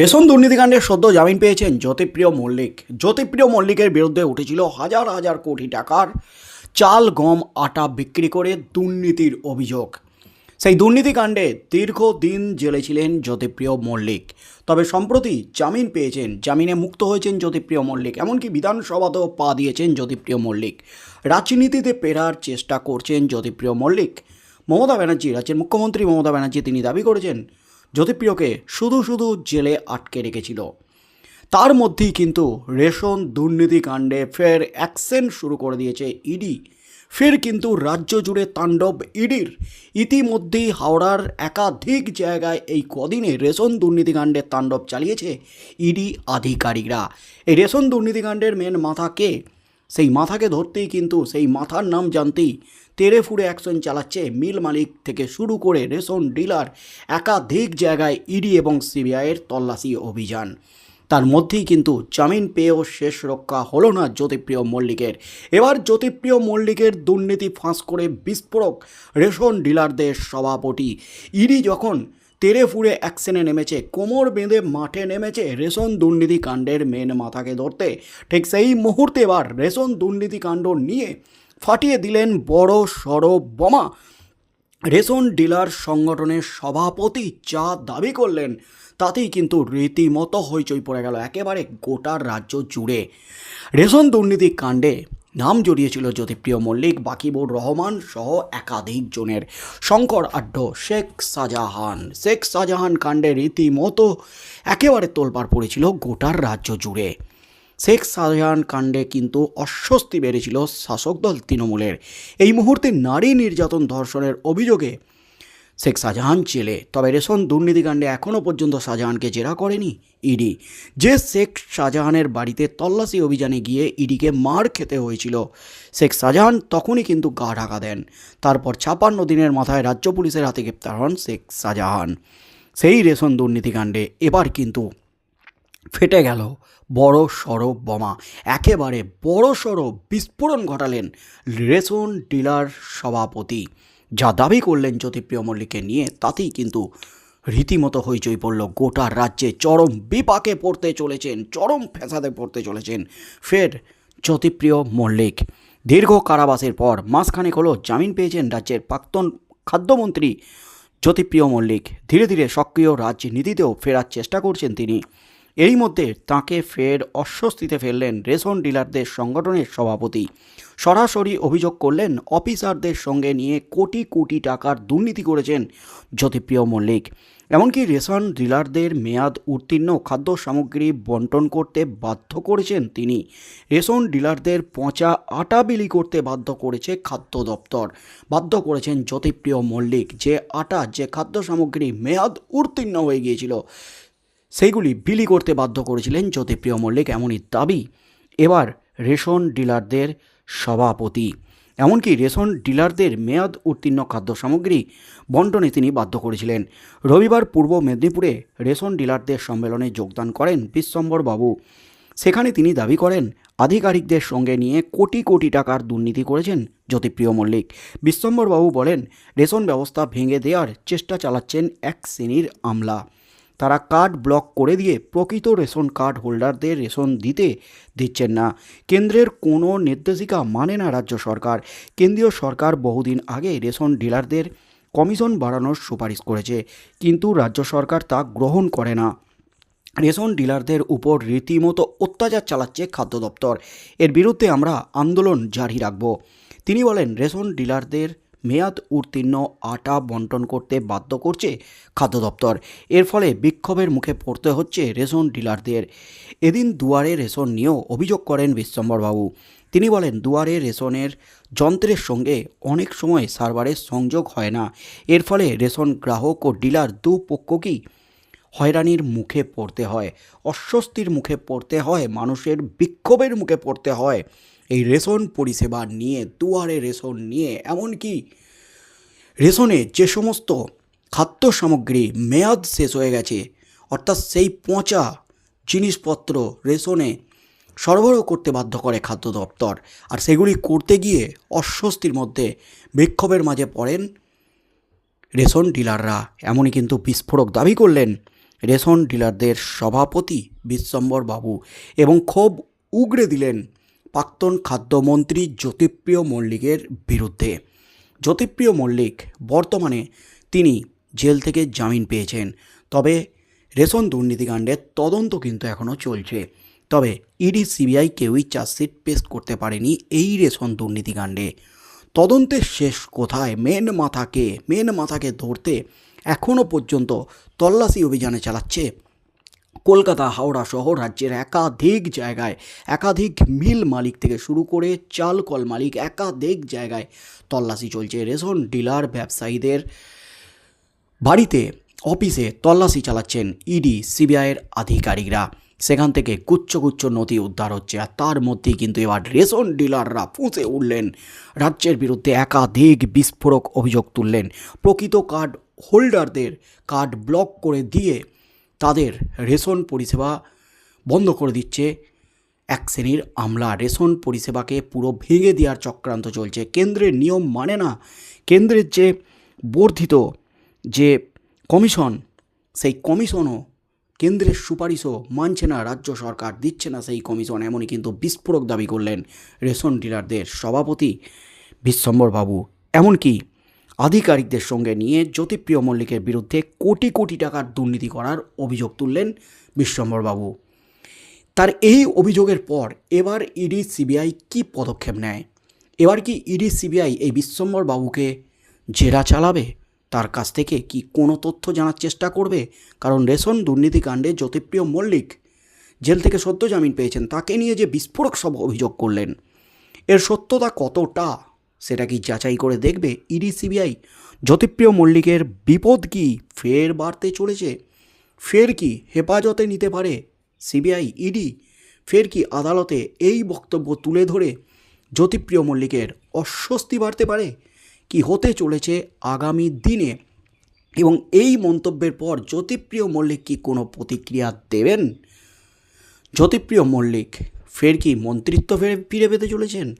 Ration দুর্নীতিকাণ্ডে সদ্য জামিন পেয়েছেন জ্যোতিপ্রিয় মল্লিক। জ্যোতিপ্রিয় মল্লিকের বিরুদ্ধে উঠেছিল হাজার হাজার কোটি টাকার চাল, গম, আটা বিক্রি করে দুর্নীতির অভিযোগ। সেই দুর্নীতিকাণ্ডে দীর্ঘদিন জেলে ছিলেন জ্যোতিপ্রিয় মল্লিক। তবে সম্প্রতি জামিন পেয়েছেন, জামিনে মুক্ত হয়েছেন জ্যোতিপ্রিয় মল্লিক। এমনকি বিধানসভাতেও পা দিয়েছেন জ্যোতিপ্রিয় মল্লিক। রাজনীতিতে পেরার চেষ্টা করছেন জ্যোতিপ্রিয় মল্লিক। মমতা ব্যানার্জি, রাজ্যের মুখ্যমন্ত্রী মমতা ব্যানার্জি, তিনি দাবি করেছেন জ্যোতিপ্রিয়কে শুধু শুধু জেলে আটকে রেখেছিল। তার মধ্যেই কিন্তু রেশন দুর্নীতিকাণ্ডে ফের অ্যাকশন শুরু করে দিয়েছে ইডি। ফের কিন্তু রাজ্য জুড়ে তাণ্ডব ইডির। ইতিমধ্যেই হাওড়ার একাধিক জায়গায় এই কদিনে রেশন দুর্নীতিকাণ্ডের তাণ্ডব চালিয়েছে ইডি আধিকারিকরা। এই রেশন দুর্নীতিকাণ্ডের মেন মাথা কে? সেই মাথাকে ধরতেই কিন্তু সেই মাথার নাম জানতেই তেড়ে ফুড়ে অ্যাকশন চালাচ্ছে মিল মালিক থেকে শুরু করে রেশন ডিলার, একাধিক জায়গায় ইডি এবং সিবিআইয়ের তল্লাশি অভিযান। তার মধ্যেই কিন্তু জামিন পেয়েও শেষ রক্ষা হলো না জ্যোতিপ্রিয় মল্লিকের। এবার জ্যোতিপ্রিয় মল্লিকের দুর্নীতি ফাঁস করে বিস্ফোরক রেশন ডিলারদের সভাপতি। ইডি যখন তেড়ে ফুড়ে অ্যাকশনে নেমেছে, কোমর বেঁধে মাঠে নেমেছে রেশন দুর্নীতি কাণ্ডের মেন মাথাকে ধরতে। ঠিক সেই মুহূর্তে এবার রেশন দুর্নীতি কাণ্ড নিয়ে ফাটিয়ে দিলেন বড় সড় বোমা। রেশন ডিলার সংগঠনের সভাপতি যা দাবি করলেন, তাতেই কিন্তু রীতিমতো হইচই পড়ে গেল, একেবারে গোটা রাজ্য জুড়ে। রেশন দুর্নীতি কাণ্ডে নাম জড়িয়েছিল জ্যোতিপ্রিয় মল্লিক, বাকিবুর রহমান সহ একাধিক জনের। শঙ্কর আড্ড শেখ শাহজাহান। শেখ শাহজাহান কাণ্ডে রীতিমতো একেবারে তোলপাড় পড়েছিল গোটার রাজ্য জুড়ে। শেখ শাহজাহান কাণ্ডে কিন্তু অস্বস্তি বেড়েছিল শাসকদল তৃণমূলের। এই মুহূর্তে নারী নির্যাতন ধর্ষণের অভিযোগে শেখ শাহজাহান জেলে। তবে রেশন দুর্নীতিকাণ্ডে এখনও পর্যন্ত শাহজাহানকে জেরা করেনি ইডি। যে শেখ শাহজাহানের বাড়িতে তল্লাশি অভিযানে গিয়ে ইডিকে মার খেতে হয়েছিল, শেখ শাহজাহান তখনই কিন্তু গা ঢাকা দেন। তারপর ছাপান্ন দিনের মাথায় রাজ্য পুলিশের হাতে গ্রেপ্তার হন শেখ শাহজাহান। সেই রেশন দুর্নীতিকাণ্ডে এবার কিন্তু ফেটে গেল বড় সড়ো বোমা। একেবারে বড় সড়ো বিস্ফোরণ ঘটালেন রেশন ডিলার সভাপতি। যা দাবি করলেন জ্যোতিপ্রিয় মল্লিককে নিয়ে, তাতেই কিন্তু রীতিমতো হইচই পড়ল। গোটা রাজ্যে চরম বিপাকে পড়তে চলেছেন, চরম ফ্যাসাদে পড়তে চলেছেন ফের জ্যোতিপ্রিয় মল্লিক। দীর্ঘ কারাবাসের পর মাসখানেক হলো জামিন পেয়েছেন রাজ্যের প্রাক্তন খাদ্যমন্ত্রী জ্যোতিপ্রিয় মল্লিক। ধীরে ধীরে সক্রিয় রাজনীতিতেও ফেরার চেষ্টা করছেন তিনি। এই মধ্যে তাকে ফের অস্বস্তিতে ফেললেন রেশন ডিলারদের সংগঠনের সভাপতি। সরাসরি অভিযোগ করলেন, অফিসারদের সঙ্গে নিয়ে কোটি কোটি টাকার দুর্নীতি করেছেন জ্যোতিপ্রিয় মল্লিক। এমনকি রেশন ডিলারদের মেয়াদ উত্তীর্ণ খাদ্য সামগ্রী বন্টন করতে বাধ্য করেছেন তিনি। রেশন ডিলারদের পচা আটা বিলি করতে বাধ্য করেছে খাদ্য দপ্তর। বাধ্য করেছেন জ্যোতিপ্রিয় মল্লিক যে আটা, যে খাদ্য সামগ্রী মেয়াদ উত্তীর্ণ হয়ে গিয়েছিল সেইগুলি বিলি করতে বাধ্য করেছিলেন জ্যোতিপ্রিয় মল্লিক এমনই দাবি। এবার রেশন ডিলারদের সভাপতি। এমনকি রেশন ডিলারদের মেয়াদ উত্তীর্ণ খাদ্য সামগ্রী বন্টনে তিনি বাধ্য করেছিলেন। রবিবার পূর্ব মেদিনীপুরে রেশন ডিলারদের সম্মেলনে যোগদান করেন বিশ্বম্বর বাবু সেখানে তিনি দাবি করেন, আধিকারিকদের সঙ্গে নিয়ে কোটি কোটি টাকার দুর্নীতি করেছেন জ্যোতিপ্রিয় মল্লিক। বিশ্বম্বরবাবু বলেন, রেশন ব্যবস্থা ভেঙে দেওয়ার চেষ্টা চালাচ্ছেন এক শ্রেণির আমলা। তারা কার্ড ব্লক করে দিয়ে প্রকৃত রেশন কার্ড হোল্ডারদের রেশন দিতে দিচ্ছেন না। কেন্দ্রের কোনো নির্দেশিকা মানে না রাজ্য সরকার। কেন্দ্রীয় সরকার বহুদিন আগে রেশন ডিলারদের কমিশন বাড়ানোর সুপারিশ করেছে, কিন্তু রাজ্য সরকার তা গ্রহণ করে না। রেশন ডিলারদের উপর রীতিমতো অত্যাচার চালাচ্ছে খাদ্য দপ্তর। এর বিরুদ্ধে আমরা আন্দোলন জারি রাখব। তিনি বলেন, রেশন ডিলারদের মেয়াদ উত্তীর্ণ আটা বন্টন করতে বাধ্য করছে খাদ্য দপ্তর। এর ফলে বিক্ষোভের মুখে পড়তে হচ্ছে রেশন ডিলারদের। এদিন দুয়ারে রেশন নিয়েও অভিযোগ করেন বিশ্বম্বরবাবু। তিনি বলেন, দুয়ারে রেশনের যন্ত্রের সঙ্গে অনেক সময় সার্ভারের সংযোগ হয় না। এর ফলে রেশন গ্রাহক ও ডিলার দু পক্ষকেই হয়রানির মুখে পড়তে হয়, অস্বস্তির মুখে পড়তে হয়, মানুষের বিক্ষোভের মুখে পড়তে হয়। এই রেশন পরিষেবা নিয়ে, দুয়ারে রেশন নিয়ে, এমনকি রেশনে যে সমস্ত খাদ্য সামগ্রী মেয়াদ শেষ হয়ে গেছে, অর্থাৎ সেই পচা জিনিসপত্র রেশনে সরবরাহ করতে বাধ্য করে খাদ্য দপ্তর। আর সেগুলি করতে গিয়ে অস্বস্তির মধ্যে বিক্ষোভের মাঝে পড়েন রেশন ডিলাররা। এমনই কিন্তু বিস্ফোরক দাবি করলেন রেশন ডিলারদের সভাপতি বিশ্বম্বর বাবু এবং ক্ষোভ উগড়ে দিলেন প্রাক্তন খাদ্যমন্ত্রী জ্যোতিপ্রিয় মল্লিকের বিরুদ্ধে। জ্যোতিপ্রিয় মল্লিক বর্তমানে তিনি জেল থেকে জামিন পেয়েছেন। তবে রেশন দুর্নীতিকাণ্ডের তদন্ত কিন্তু এখনও চলছে। তবে ইডি, সিবিআই কেউই চার্জশিট পেশ করতে পারেনি এই রেশন দুর্নীতিকাণ্ডে। তদন্তের শেষ কোথায়? মেন মাথাকে মেন মাথাকে ধরতে এখনও পর্যন্ত তল্লাশি অভিযানে চালাচ্ছে কলকাতা, হাওড়া সহ রাজ্যের একাধিক জায়গায় একাধিক মিল মালিক থেকে শুরু করে চাল কল মালিক একাধিক জায়গায় তল্লাশি চলছে। রেশন ডিলার ব্যবসায়ীদের বাড়িতে, অফিসে তল্লাশি চালাচ্ছেন ইডি সিবিআইয়ের আধিকারিকরা। সেখান থেকে গুচ্ছ গুচ্ছ নথি উদ্ধার হচ্ছে আর তার মধ্যেই কিন্তু এবার রেশন ডিলাররা ফুঁসে উঠলেন। রাজ্যের বিরুদ্ধে একাধিক বিস্ফোরক অভিযোগ তুললেন। প্রকৃত কার্ড হোল্ডারদের কার্ড ব্লক করে দিয়ে তাদের রেশন পরিষেবা বন্ধ করে দিচ্ছে। এক শ্রেণির আমলা রেশন পরিষেবাকে পুরো ভেঙে দেওয়ার চক্রান্ত চলছে। কেন্দ্রের নিয়ম মানে না, কেন্দ্রের যে বর্ধিত যে কমিশন, সেই কমিশনও কেন্দ্রের সুপারিশও মানছে না, রাজ্য সরকার দিচ্ছে না সেই কমিশন, এমনই কিন্তু বিস্ফোরক দাবি করলেন রেশন ডিলারদের সভাপতি বিশ্বম্বরবাবু। এমনকি আধিকারিকদের সঙ্গে নিয়ে জ্যোতিপ্রিয় মল্লিকের বিরুদ্ধে কোটি কোটি টাকার দুর্নীতি করার অভিযোগ তুললেন বিশ্বম্বরবাবু। তার এই অভিযোগের পর এবার ইডি সিবিআই কি পদক্ষেপ নেয়? এবার কি ইডি সিবিআই এই বিশ্বম্বর বাবুকে জেরা চালাবে? তার কাছ থেকে কি কোনো তথ্য জানার চেষ্টা করবে? কারণ রেশন দুর্নীতিকাণ্ডে জ্যোতিপ্রিয় মল্লিক জেল থেকে সদ্য জামিন পেয়েছেন, তাকে নিয়ে যে বিস্ফোরক সব অভিযোগ করলেন। এর সত্যতা কতটা? সেটা কি যাচাই করে দেখবে? ED, CBI? জ্যোতিপ্রিয় মল্লিকের বিপদ কি ফের বাড়তে চলেছে? ফের কি হেফাজতে নিতে পারে সিবিআই, ইডি? ফের কি আদালতে এই বক্তব্য তুলে ধরে জ্যোতিপ্রিয় মল্লিকের অস্বস্তি বাড়তে পারে? কি হতে চলেছে আগামী দিনে? এবং এই মন্তব্যের পর জ্যোতিপ্রিয় মল্লিক কি কোনো প্রতিক্রিয়া দেবেন? জ্যোতিপ্রিয় মল্লিক, ফের কি মন্ত্রিত্ব ফিরে পেতে চলেছেন?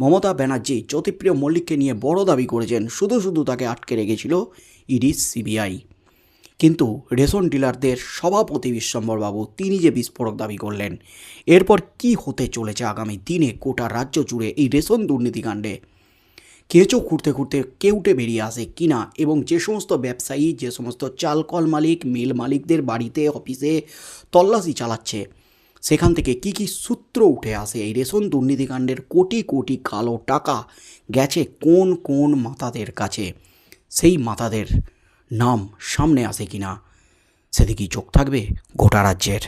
মমতা ব্যানার্জি জ্যোতিপ্রিয় মল্লিককে নিয়ে বড় দাবি করেছেন, শুধু শুধু তাকে আটকে রেখেছিল ইডি, সিবিআই। কিন্তু রেশন ডিলারদের সভাপতি বিশ্বম্বরবাবু, তিনি যে বিস্ফোরক দাবি করলেন, এরপর কি হতে চলেছে আগামী দিনে গোটা রাজ্য জুড়ে এই রেশন দুর্নীতিকাণ্ডে কেঁচো খুঁড়তে খুঁড়তে কেউটে বেরিয়ে আসে কিনা এবং যে সমস্ত ব্যবসায়ী, যে সমস্ত চালকল মালিক, মিল মালিকদের বাড়িতে, অফিসে তল্লাশি চালাচ্ছে সেখান থেকে কি কি সূত্র উঠে আসে? এই রেশন দুর্নীতিকাণ্ডের কোটি কোটি কালো টাকা গেছে কোন কোন মাতাদের কাছে? সেই মাতাদের নাম সামনে আসে কিনা? সেদিকেই চোখ থাকবে গোটা রাজ্যের।